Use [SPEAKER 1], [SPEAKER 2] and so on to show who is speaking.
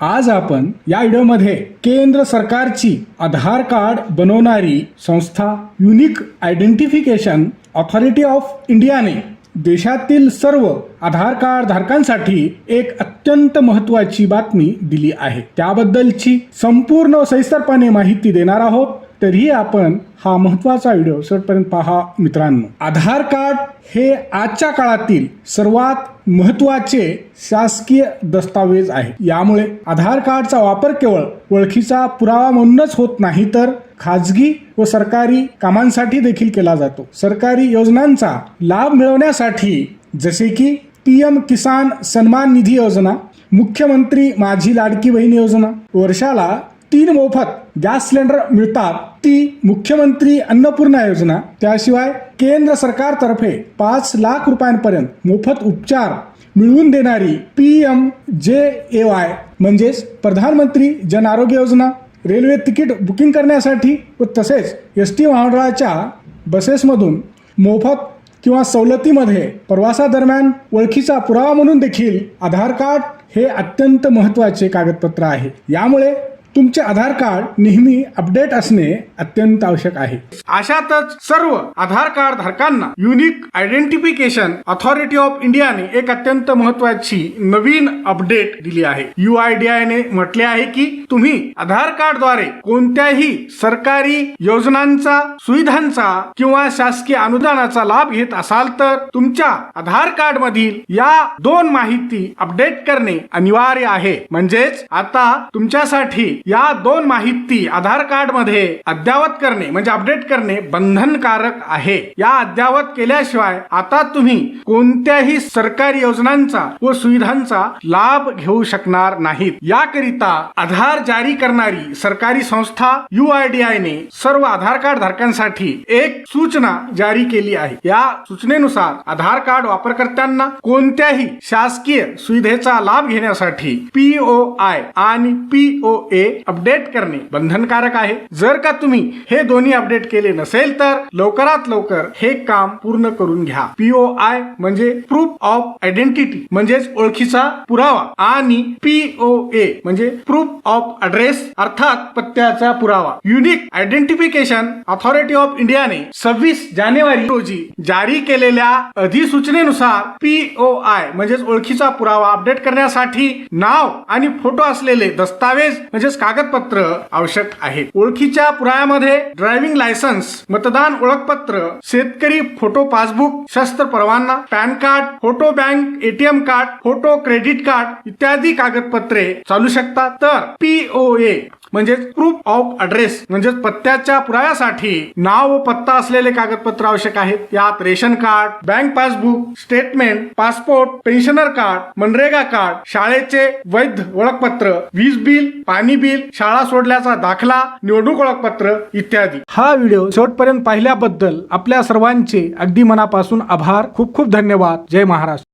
[SPEAKER 1] आज आपण या व्हिडिओमध्ये केंद्र सरकारची आधार कार्ड बनवणारी संस्था युनिक आयडेंटिफिकेशन ऑथॉरिटी ऑफ इंडियाने देशातील सर्व आधार कार्ड धारकांसाठी एक अत्यंत महत्वाची बातमी दिली आहे. त्याबद्दलची संपूर्ण सविस्तरपणे माहिती देणार आहोत. तरीही आपण हा महत्त्वाचा व्हिडिओ शेवटपर्यंत पहा मित्रांनो. आधार कार्ड हे आजच्या काळातील सर्वात महत्त्वाचे शासकीय दस्तावेज आहे. यामुळे आधार कार्डचा वापर केवळ ओळखीचा पुरावा म्हणूनच होत नाही तर खाजगी व सरकारी कामांसाठी देखील केला जातो. सरकारी योजनांचा लाभ मिळवण्यासाठी जसे की पी एम किसान सन्मान निधी योजना मुख्यमंत्री माझी लाडकी बहीण योजना वर्षाला तीन मोफत गॅस सिलेंडर मिळतात. ती मुख्यमंत्री अन्नपूर्णा योजना त्याशिवाय केंद्र सरकारतर्फे पाच लाख रुपयांपर्यंत मोफत उपचार मिळवून देणारी पी एम जे ए वाय म्हणजेच प्रधानमंत्री Jan Arogya Yojana railway ticket booking करण्यासाठी व तसेच एस टी महामंडळाच्या बसेसमधून मोफत किंवा सवलतीमध्ये प्रवासादरम्यान ओळखीचा पुरावा म्हणून देखील आधार कार्ड हे अत्यंत महत्त्वाचे कागदपत्र आहे. यामुळे तुमचे आधार कार्ड नेहमी अपडेट असणे अत्यंत आवश्यक आहे. अशातच सर्व आधार कार्ड धारकांना युनिक आयडेंटिफिकेशन ऑथॉरिटी ऑफ इंडियाने एक अत्यंत महत्वाची नवीन अपडेट दिली आहे. यू आय डी आयने म्हटले आहे की तुम्ही आधार कार्डद्वारे कोणत्याही सरकारी योजनांचा सुविधांचा किंवा शासकीय अनुदानाचा लाभ घेत असाल तर तुमच्या आधार कार्ड मधील या दोन माहिती अपडेट करणे अनिवार्य आहे. म्हणजेच आता तुमच्यासाठी या दोन माहिती आधार कार्डमध्ये अद्यावत करणे म्हणजे अपडेट करणे बंधनकारक आहे. या अद्यावत केल्याशिवाय आता तुम्ही कोणत्याही सरकारी योजनांचा व सुविधांचा लाभ घेऊ शकणार नाहीत. याकरिता आधार जारी करणारी सरकारी संस्था यू आय डी आय ने सर्व आधार कार्ड धारकांसाठी एक सूचना जारी केली आहे. या सूचनेनुसार आधार कार्ड वापरकर्त्यांना कोणत्याही शासकीय सुविधेचा लाभ घेण्यासाठी पीओ आय आणि पीओ ए अपडेट करणे बंधनकारक आहे. जर का तुम्ही हे दोन्ही अपडेट केले नसेल तर लवकरात लवकर हे काम पूर्ण करून घ्या. पीओ आय म्हणजे प्रूफ ऑफ आयडेंटिटी म्हणजेच ओळखीचा पुरावा आणि पीओ ए म्हणजे प्रूफ ऑफ अड्रेस अर्थात पत्त्याचा पुरावा. युनिक आयडेंटिफिकेशन ऑथॉरिटी ऑफ इंडियाने सव्वीस जानेवारी रोजी जारी केलेल्या अधिसूचनेनुसार पीओ आय म्हणजेच ओळखीचा पुरावा अपडेट करण्यासाठी नाव आणि फोटो असलेले दस्तावेज म्हणजेच कागदपत्र आवश्यक आहेत. ओळखीच्या पुराव्यामध्ये ड्रायव्हिंग लायसन्स मतदान ओळखपत्र शेतकरी फोटो पासबुक शस्त्र परवाना PAN card photo bank ATM card photo credit card इत्यादी कागदपत्रे चालू शकतात. तर पीओ ए म्हणजेच प्रूफ ऑफ अड्रेस म्हणजेच पत्त्याच्या पुराव्यासाठी नाव व पत्ता असलेले कागदपत्र आवश्यक आहेत. यात ration card bank passbook statement passport pensioner card MNREGA card शाळेचे वैध ओळखपत्र वीज बिल पाणी बिल शाळा सोडल्याचा दाखला निवडणूक ओळखपत्र इत्यादी. हा व्हिडिओ शेवटपर्यंत पाहिल्याबद्दल आपल्या सर्वांचे अगदी मनापासून आभार. खूप खूप धन्यवाद. जय महाराष्ट्र.